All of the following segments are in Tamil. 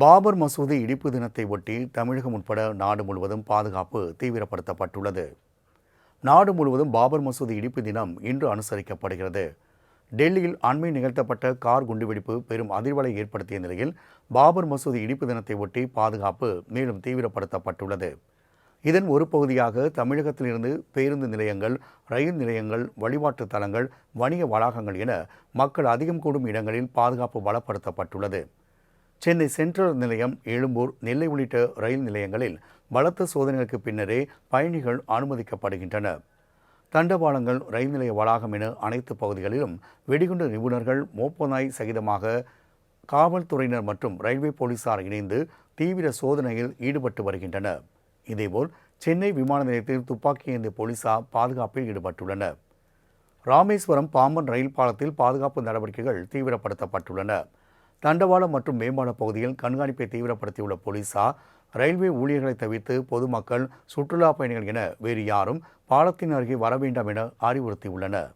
பாபர் மசூதி இடிப்பு தினத்தை ஒட்டி தமிழகம் உட்பட நாடு முழுவதும் பாதுகாப்பு தீவிரப்படுத்தப்பட்டுள்ளது. நாடு முழுவதும் பாபர் மசூதி இடிப்பு தினம் இன்று அனுசரிக்கப்படுகிறது. டெல்லியில் அண்மை நிகழ்த்தப்பட்ட கார் குண்டுவெடிப்பு பெரும் அதிர்வலை ஏற்படுத்திய நிலையில் பாபர் மசூதி இடிப்பு தினத்தை ஒட்டி பாதுகாப்பு மேலும் தீவிரப்படுத்தப்பட்டுள்ளது. இதன் ஒரு பகுதியாக தமிழகத்திலிருந்து பேருந்து நிலையங்கள் ரயில் நிலையங்கள் வழிபாட்டு தலங்கள் வணிக வளாகங்கள் என மக்கள் அதிகம் கூடும் இடங்களில் பாதுகாப்பு பலப்படுத்தப்பட்டுள்ளது. சென்னை சென்ட்ரல் நிலையம் எழும்பூர் நெல்லை உள்ளிட்ட ரயில் நிலையங்களில் பலத்த சோதனைகளுக்கு பின்னரே பயணிகள் அனுமதிக்கப்படுகின்றனர் தண்டவாளங்கள் ரயில் நிலைய வளாகம் என அனைத்து பகுதிகளிலும் வெடிகுண்டு நிபுணர்கள் மோப்பநாய் சகிதமாக காவல்துறையினர் மற்றும் ரயில்வே போலீசார் இணைந்து தீவிர சோதனையில் ஈடுபட்டு வருகின்றனர் இதேபோல் சென்னை விமான நிலையத்தில் துப்பாக்கி ஏந்திய போலீசார் பாதுகாப்பில் ஈடுபட்டுள்ளனர். ராமேஸ்வரம் பாம்பன் ரயில் பாலத்தில் பாதுகாப்பு நடவடிக்கைகள் தீவிரப்படுத்தப்பட்டுள்ளன. தண்டவாளம் மற்றும் மேம்பால பகுதியில் கண்காணிப்பை தீவிரப்படுத்தியுள்ள போலீசார் ரயில்வே ஊழியர்களை தவிர்த்து பொதுமக்கள் சுற்றுலா பயணிகள் என வேறு யாரும் பாலத்தின் அருகே வர வேண்டாம் என அறிவுறுத்தியுள்ளனர்.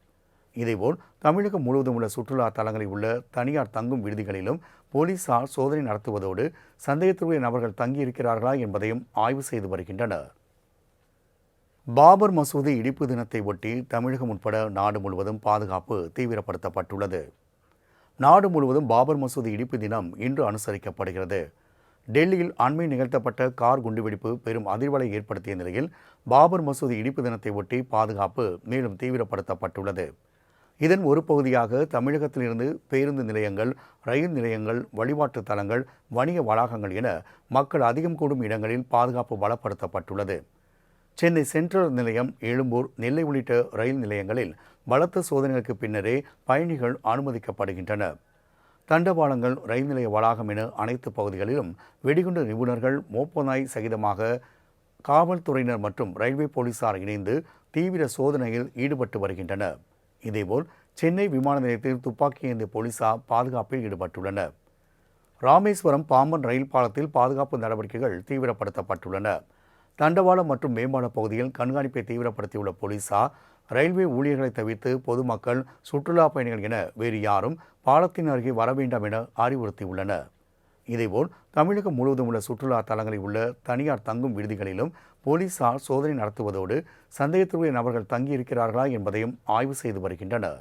இதேபோல் தமிழகம் முழுவதும் உள்ள சுற்றுலா தலங்களில் உள்ள தனியார் தங்கும் விடுதிகளிலும் போலீசார் சோதனை நடத்துவதோடு சந்தேகத்திற்குரிய நபர்கள் தங்கியிருக்கிறார்களா என்பதையும் ஆய்வு செய்து வருகின்றனர். பாபர் மசூதி இடிப்பு தினத்தை ஒட்டி தமிழகம் உட்பட நாடு முழுவதும் பாதுகாப்பு தீவிரப்படுத்தப்பட்டுள்ளது. நாடு முழுவதும் பாபர் மசூதி இடிப்பு தினம் இன்று அனுசரிக்கப்படுகிறது. டெல்லியில் அண்மை நிகழ்த்தப்பட்ட கார் குண்டுவெடிப்பு பெரும் அதிர்வலை ஏற்படுத்திய நிலையில் பாபர் மசூதி இடிப்பு தினத்தை ஒட்டி பாதுகாப்பு மேலும் தீவிரப்படுத்தப்பட்டுள்ளது. இதன் ஒரு பகுதியாக தமிழகத்திலிருந்து பேருந்து நிலையங்கள் ரயில் நிலையங்கள் வழிபாட்டு தலங்கள் வணிக வளாகங்கள் என மக்கள் அதிகம் கூடும் இடங்களில் பாதுகாப்பு பலப்படுத்தப்பட்டுள்ளது. சென்னை சென்ட்ரல் நிலையம் எழும்பூர் நெல்லை உள்ளிட்ட ரயில் நிலையங்களில் பலத்த சோதனைகளுக்கு பின்னரே பயணிகள் அனுமதிக்கப்படுகின்றனர் தண்டவாளங்கள் ரயில் நிலைய வளாகம் என அனைத்து பகுதிகளிலும் வெடிகுண்டு நிபுணர்கள் மோப்பநாய் சகிதமாக காவல்துறையினர் மற்றும் ரயில்வே போலீசார் இணைந்து தீவிர சோதனையில் ஈடுபட்டு வருகின்றனர். இதேபோல் சென்னை விமான நிலையத்தில் துப்பாக்கி ஏந்திய போலீசார் பாதுகாப்பில் ஈடுபட்டுள்ளனர். ராமேஸ்வரம் பாம்பன் ரயில் பாலத்தில் பாதுகாப்பு நடவடிக்கைகள் தீவிரப்படுத்தப்பட்டுள்ளன. தண்டவாளம் மற்றும் மேம்பால பகுதியில் கண்காணிப்பை தீவிரப்படுத்தியுள்ள போலீசார் ரயில்வே ஊழியர்களை தவிர்த்து பொதுமக்கள் சுற்றுலா பயணிகள் என வேறு யாரும் பாலத்தின் அருகே வர வேண்டாம் என அறிவுறுத்தியுள்ளனர். இதேபோல் தமிழகம் முழுவதும் உள்ள சுற்றுலா தலங்களில் உள்ள தனியார் தங்கும் விடுதிகளிலும் போலீசார் சோதனை நடத்துவதோடு சந்தேகத்திற்குரிய நபர்கள் தங்கியிருக்கிறார்களா என்பதையும் ஆய்வு செய்து வருகின்றனர்.